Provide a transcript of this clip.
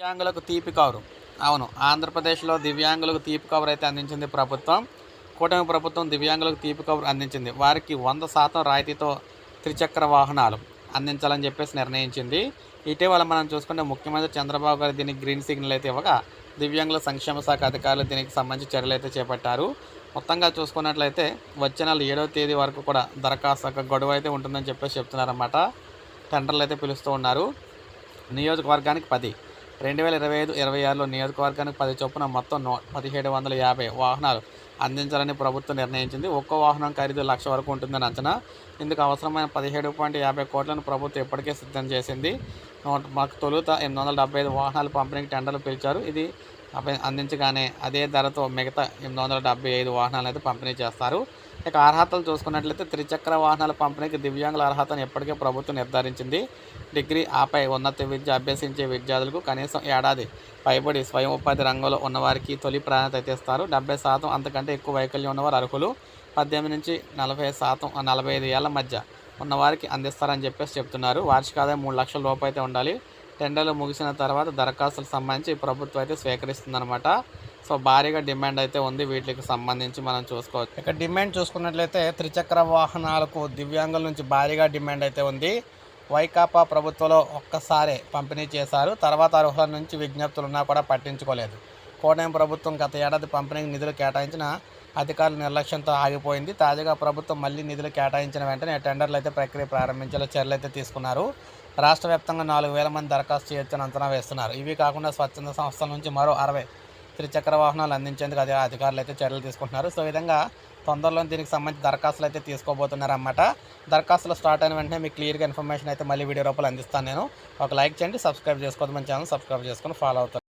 దివ్యాంగులకు తీపి కవరు అవును ఆంధ్రప్రదేశ్లో దివ్యాంగులకు తీపి కవర్ అయితే అందించింది ప్రభుత్వం. కూటమి ప్రభుత్వం దివ్యాంగులకు తీపి కవర్ అందించింది. వారికి వంద శాతం రాయితీతో త్రిచక్ర వాహనాలు అందించాలని చెప్పేసి నిర్ణయించింది. ఇటీవల మనం చూసుకుంటే ముఖ్యమంత్రి చంద్రబాబు గారు దీనికి గ్రీన్ సిగ్నల్ అయితే ఇవ్వగా దివ్యాంగుల సంక్షేమ శాఖ అధికారులు దీనికి సంబంధించి చర్యలు అయితే చేపట్టారు. మొత్తంగా చూసుకున్నట్లయితే వచ్చే నెల ఏడవ తేదీ వరకు కూడా దరఖాస్తు గడువు అయితే ఉంటుందని చెప్పేసి చెప్తున్నారన్నమాట. టెండర్లు అయితే పిలుస్తూ ఉన్నారు. నియోజకవర్గానికి పది. రెండు వేల ఇరవై ఐదు ఇరవై ఆరులో నియోజకవర్గానికి పది చొప్పున మొత్తం నో పదిహేడు వందల యాభై వాహనాలు అందించాలని ప్రభుత్వం నిర్ణయించింది. ఒక్కో వాహనం ఖరీదు లక్ష వరకు ఉంటుందని అంచనా. ఇందుకు అవసరమైన పదిహేడు పాయింట్ యాభై కోట్లను ప్రభుత్వం ఇప్పటికే సిద్ధం చేసింది. నూట మాకు తొలుత ఎనిమిది వందల డెబ్బై ఐదు వాహనాలు పంపిణీకి టెండర్లు పిలిచారు. ఇది అందించగానే అదే ధరతో మిగతా ఎనిమిది వందల డెబ్బై ఐదు వాహనాలు అయితే పంపిణీ చేస్తారు. ఇక అర్హతలు చూసుకున్నట్లయితే త్రిచక్ర వాహనాల పంపిణీకి దివ్యాంగుల అర్హతను ఇప్పటికే ప్రభుత్వం నిర్ధారించింది. డిగ్రీ ఆపై ఉన్నత విద్య అభ్యసించే విద్యార్థులకు కనీసం ఏడాది పైబడి స్వయం ఉపాధి రంగంలో ఉన్నవారికి తొలి ప్రాధాన్యత అయితే ఇస్తారు. డెబ్బై శాతం అంతకంటే ఎక్కువ వైకల్యం ఉన్నవారు అర్హులు. పద్దెనిమిది నుంచి నలభై శాతం నలభై ఐదు ఏళ్ళ మధ్య ఉన్నవారికి అందిస్తారని చెప్పేసి చెప్తున్నారు. వార్షిక ఆదాయం మూడు లక్షల లోపు అయితే ఉండాలి. టెండర్లు ముగిసిన తర్వాత దరఖాస్తులకు సంబంధించి ప్రభుత్వం అయితే స్వీకరిస్తుందన్నమాట. సో భారీగా డిమాండ్ అయితే ఉంది వీటికి సంబంధించి మనం చూసుకోవచ్చు. ఇక డిమాండ్ చూసుకున్నట్లయితే త్రిచక్ర వాహనాలకు దివ్యాంగుల నుంచి భారీగా డిమాండ్ అయితే ఉంది. వైకాపా ప్రభుత్వంలో ఒక్కసారే పంపిణీ చేశారు. తర్వాత అర్హుల నుంచి విజ్ఞప్తులు ఉన్నా కూడా పట్టించుకోలేదు. కోటయం ప్రభుత్వం గత ఏడాది పంపిణీకి నిధులు కేటాయించిన అధికారుల నిర్లక్ష్యంతో ఆగిపోయింది. తాజాగా ప్రభుత్వం మళ్ళీ నిధులు కేటాయించిన వెంటనే టెండర్లు అయితే ప్రక్రియ ప్రారంభించేలా చర్యలు అయితే తీసుకున్నారు. రాష్ట్ర వ్యాప్తంగా నాలుగు వేల మంది దరఖాస్తు చేయొచ్చని అంచనా వేస్తున్నారు. ఇవి కాకుండా స్వచ్ఛంద సంస్థల నుంచి మరో అరవై త్రిచక్ర వాహనాలు అందించేందుకు అదే అధికారులు అయితే చర్యలు తీసుకుంటున్నారు. సో విధంగా తొందరలో దీనికి సంబంధించి దరఖాస్తులు అయితే తీసుకోబోతున్నారన్నమాట. దరఖాస్తులు స్టార్ట్ అయిన వెంటనే మీకు క్లియర్గా ఇన్ఫర్మేషన్ అయితే మళ్ళీ వీడియో రూపంలో అందిస్తాను నేను. ఒక లైక్ చేయండి సబ్స్క్రైబ్ చేసుకోవద్దు. మన ఛానల్ సబ్స్క్రైబ్ చేసుకొని ఫాలో అవుతాను